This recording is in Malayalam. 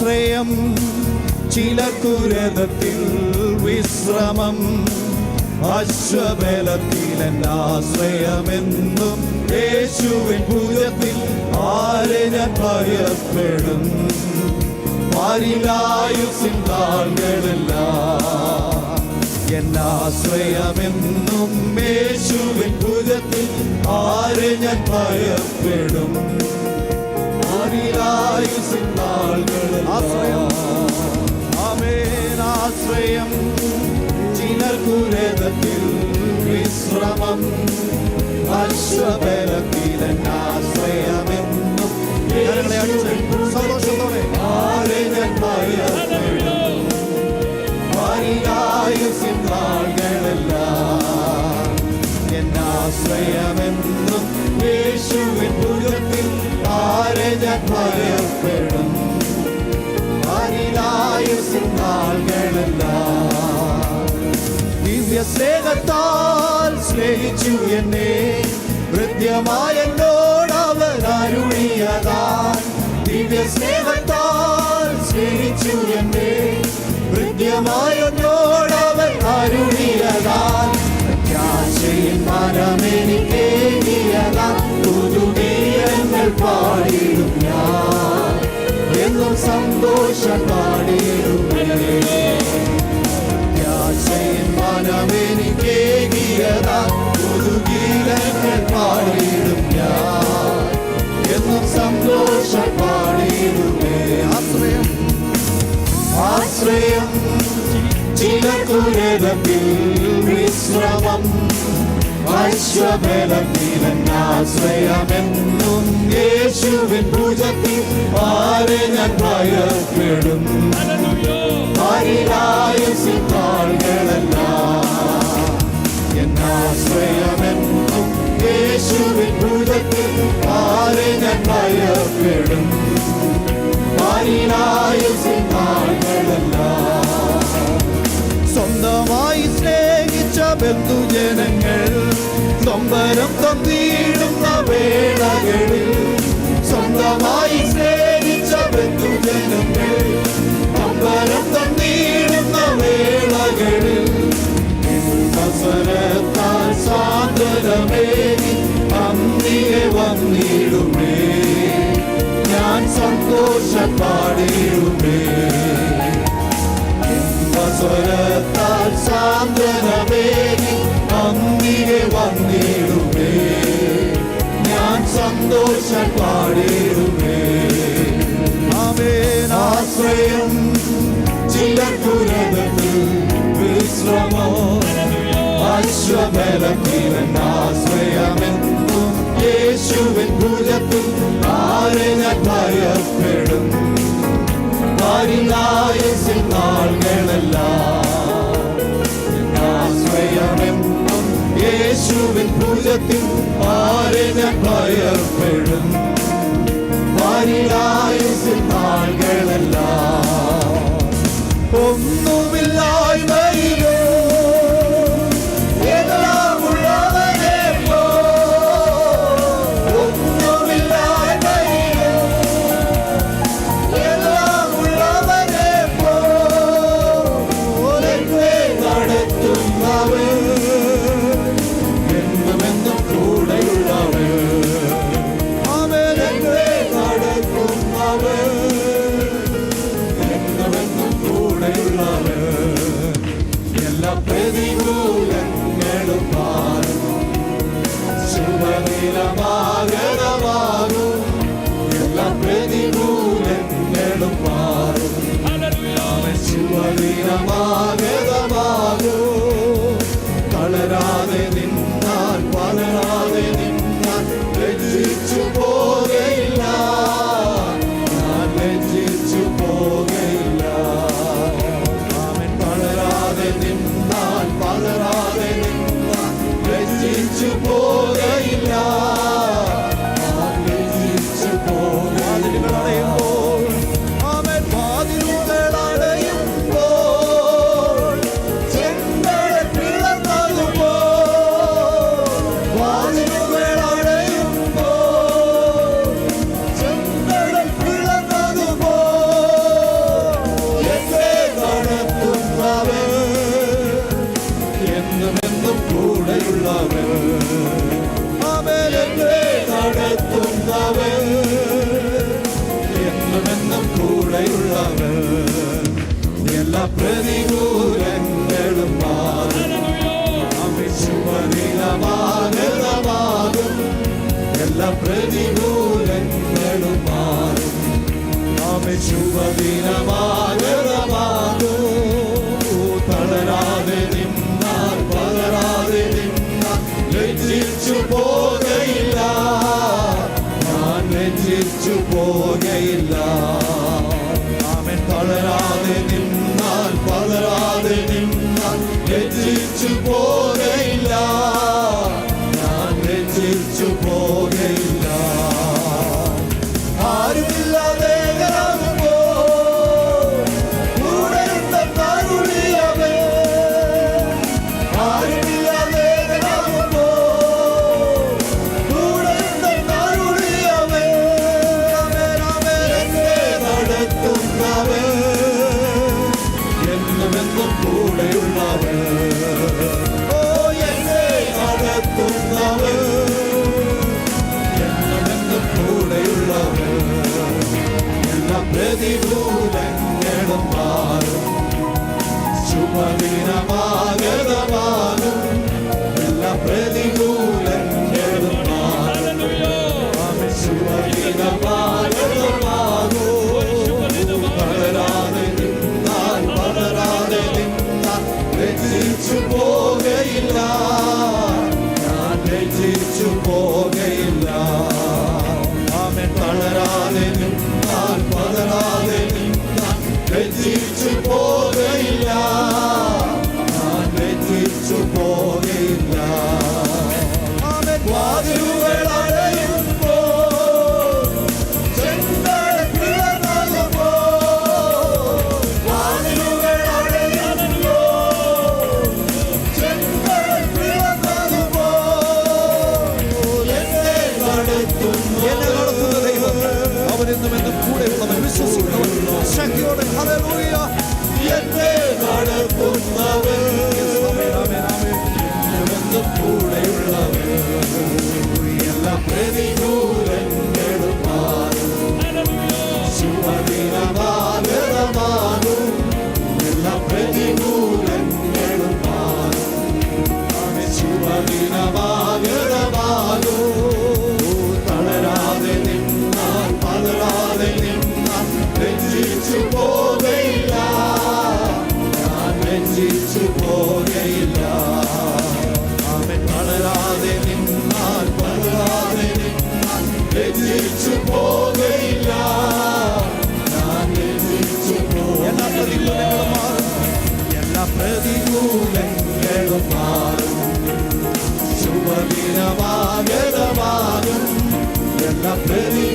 ആശ്രയം ചിലക്കുരതത്തിൽ വിശ്രമം അശ്വബലത്തിൽ ആശ്രയമെന്നും യേശുവിൻ ഭുജത്തിൽ ആരന ഭയപ്പെടും? പാരിലായുസിൻ താളുകളെല്ലാം എന്നാശ്രയമെന്നും യേശുവിൻ ഭുജത്തിൽ ആരെ ഞാൻ ഭയപ്പെടും? ആമേൻ ആശ്രയം ചിലർക്കുരതത്തിൽ വിശ്രമം. അശ്വബലത്തിലെ ആശ്രയമെന്നും കരങ്ങളെ അടിച്ച് സന്തോഷത്തോടെ ആരെ ഭയപ്പെടും നാളുകളെല്ലാം എന്നാശ്രയമെന്നും യേശുവിൻ ഭുജത്തിൽ ആരെ ഞാൻ ദിവ്യ സ്നേഹത്താൽ സ്നേഹിച്ചു എന്നെ. ഹൃദ്യമായ എന്നോട് അവർ അരുളിയതാൽ ദിവ്യ സ്നേഹത്താൽ സ്നേഹിച്ചു എന്നെ. ഹൃദ്യമായ എന്നോട് അവർ അരുളിയതാൽ പ്രത്യാശയിൽ ഞാൻ. എന്നും സന്തോഷം പാടിയിടുമേ ചിലക്കുരതത്തിൽ വിശ്രമം ആശ്രയമെന്നും യേശുവിൻ ഭുജത്തിൽ ആരെ ഞാൻ ഭയപ്പെടും. ആരിലായുസിനാളുകളെല്ലാം എന്നാശ്രയമെന്നും യേശുവിൻ ഭുജത്തിൽ ആരെ ഞാൻ ഭയപ്പെടും. ആരിലായുസിനാളുകളെല്ലാം നൊമ്പരം തന്നിടുന്ന വേളകളിൽ സ്വന്തമായി സ്നേഹിച്ച ബന്ധുജനങ്ങൾ അമ്പരം തന്നിടുന്ന വേളകളിൽ അവസരത്താൽ സാന്ത്വനമേകി അന്തിയെ വന്നിടുമേ. ഞാൻ സന്തോഷ പാടിയിടുമേ സ്വരത്താൽ വന്നിടുമേ. ഞാൻ സന്തോഷം പാടിയിടുമേ ആമേൻ. ആശ്രയം ചിലക്കുരതത്തിൽ വിശ്രമോ? ആശ്രയമെന്നും യേശുവിൻ ഭുജത്തിൽ ആരെ ഭയപ്പെടും? വാരിലായുസിൻ നാളുകളെല്ലാം ഭുജത്തിൽ ആരെ ഞാൻ ഭയപ്പെടും വാരിലായുസിൻ നാളുകളെല്ലാം ഒന്നുമില്ലായ്മയിലോ ഉള്ളവനെ നിലമാകണമാകും എല്ലാ പ്രതികൂലങ്ങളും മാറും ചുവ നിലമാ love. சக்தியோடு ஹலலூயா என்னே நடக்கும் அவன் la ready.